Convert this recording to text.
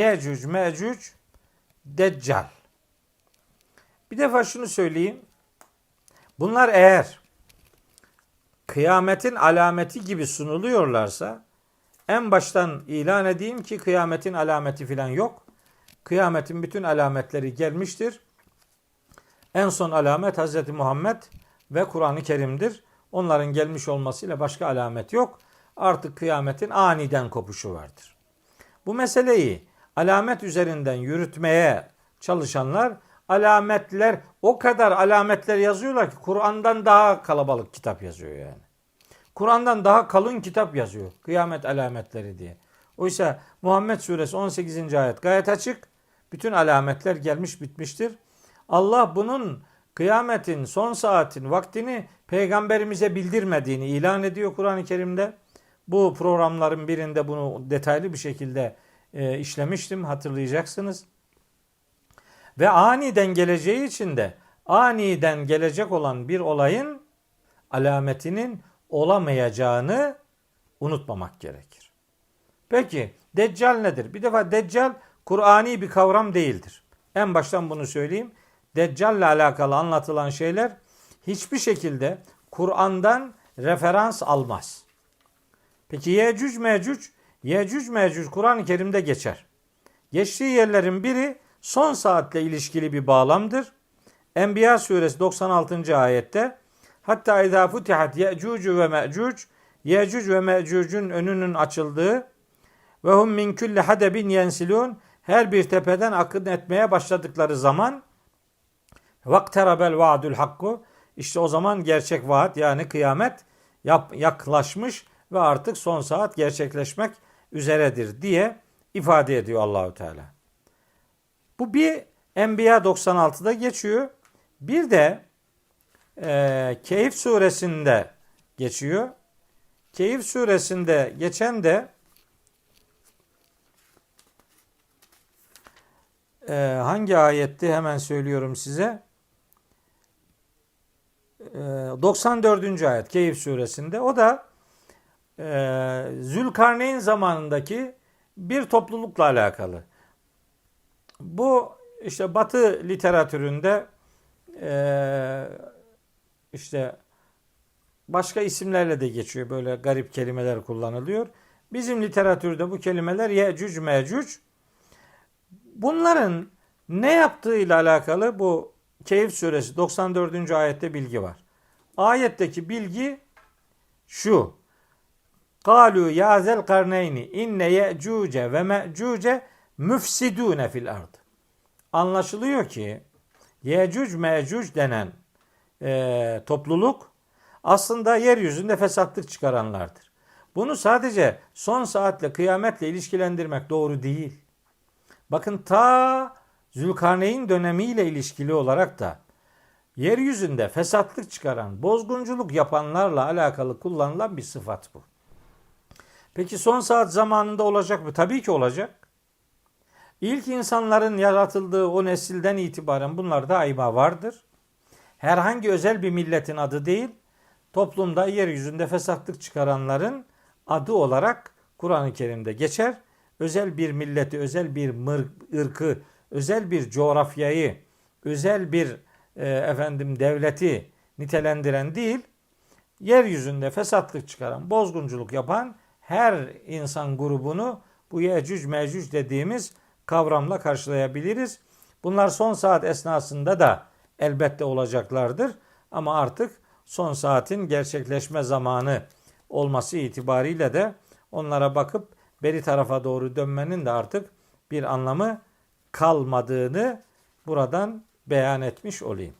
Yecüc, Mecüc, Deccal. Bir defa şunu söyleyeyim. Bunlar eğer kıyametin alameti gibi sunuluyorlarsa en baştan ilan edeyim ki kıyametin alameti filan yok. Kıyametin bütün alametleri gelmiştir. En son alamet Hz. Muhammed ve Kur'an-ı Kerim'dir. Onların gelmiş olmasıyla başka alamet yok. Artık kıyametin aniden kopuşu vardır. Bu meseleyi alamet üzerinden yürütmeye çalışanlar alametler o kadar alametler yazıyorlar ki Kur'an'dan daha kalabalık kitap yazıyor yani. Kur'an'dan daha kalın kitap yazıyor. Kıyamet alametleri diye. Oysa Muhammed suresi 18. ayet gayet açık. Bütün alametler gelmiş bitmiştir. Allah bunun kıyametin son saatin vaktini peygamberimize bildirmediğini ilan ediyor Kur'an-ı Kerim'de. Bu programların birinde bunu detaylı bir şekilde e, işlemiştim hatırlayacaksınız. Ve aniden geleceği için de aniden gelecek olan bir olayın alametinin olamayacağını unutmamak gerekir. Peki Deccal nedir? Bir defa Deccal Kur'ani bir kavram değildir. En baştan bunu söyleyeyim. Deccal ile alakalı anlatılan şeyler hiçbir şekilde Kur'an'dan referans almaz. Peki Yecüc Mecüc, Yecüc Mecüc Kur'an-ı Kerim'de geçer. Geçtiği yerlerin biri son saatle ilişkili bir bağlamdır. Enbiya suresi 96. ayette hatta izâ futihat ye'cucu ve me'cuc Yecüc ve Mecüc'ün önünün açıldığı ve hum min kulli hadebin yensilun her bir tepeden akın etmeye başladıkları zaman vakterabel vaadül hakku işte o zaman gerçek vaat yani kıyamet yaklaşmış ve artık son saat gerçekleşmek üzeredir diye ifade ediyor Allahü Teala. Bu bir Enbiya 96'da geçiyor. Bir de e, Keyif suresinde geçiyor. Keyif suresinde geçen de e, hangi ayetti hemen söylüyorum size. E, 94. ayet Keyif suresinde. O da e, Zülkarneyn zamanındaki bir toplulukla alakalı. Bu işte Batı literatüründe e, işte başka isimlerle de geçiyor. Böyle garip kelimeler kullanılıyor. Bizim literatürde bu kelimeler Yecüc Mecüc. Bunların ne yaptığıyla alakalı bu Keyif suresi 94. ayette bilgi var. Ayetteki bilgi şu. Kalu ya zel karneyni inne ye'cuce ve me'cuce müfsidune fil ard. Anlaşılıyor ki Yecüc Mecüc denen e, topluluk aslında yeryüzünde fesatlık çıkaranlardır. Bunu sadece son saatle kıyametle ilişkilendirmek doğru değil. Bakın ta Zülkarneyn dönemiyle ilişkili olarak da yeryüzünde fesatlık çıkaran, bozgunculuk yapanlarla alakalı kullanılan bir sıfat bu. Peki son saat zamanında olacak mı? Tabii ki olacak. İlk insanların yaratıldığı o nesilden itibaren bunlar daima vardır. Herhangi özel bir milletin adı değil, toplumda yeryüzünde fesatlık çıkaranların adı olarak Kur'an-ı Kerim'de geçer. Özel bir milleti, özel bir ırkı, özel bir coğrafyayı, özel bir e, efendim devleti nitelendiren değil, yeryüzünde fesatlık çıkaran, bozgunculuk yapan her insan grubunu bu Yecüc Mecüc dediğimiz kavramla karşılayabiliriz. Bunlar son saat esnasında da elbette olacaklardır. Ama artık son saatin gerçekleşme zamanı olması itibariyle de onlara bakıp beri tarafa doğru dönmenin de artık bir anlamı kalmadığını buradan beyan etmiş olayım.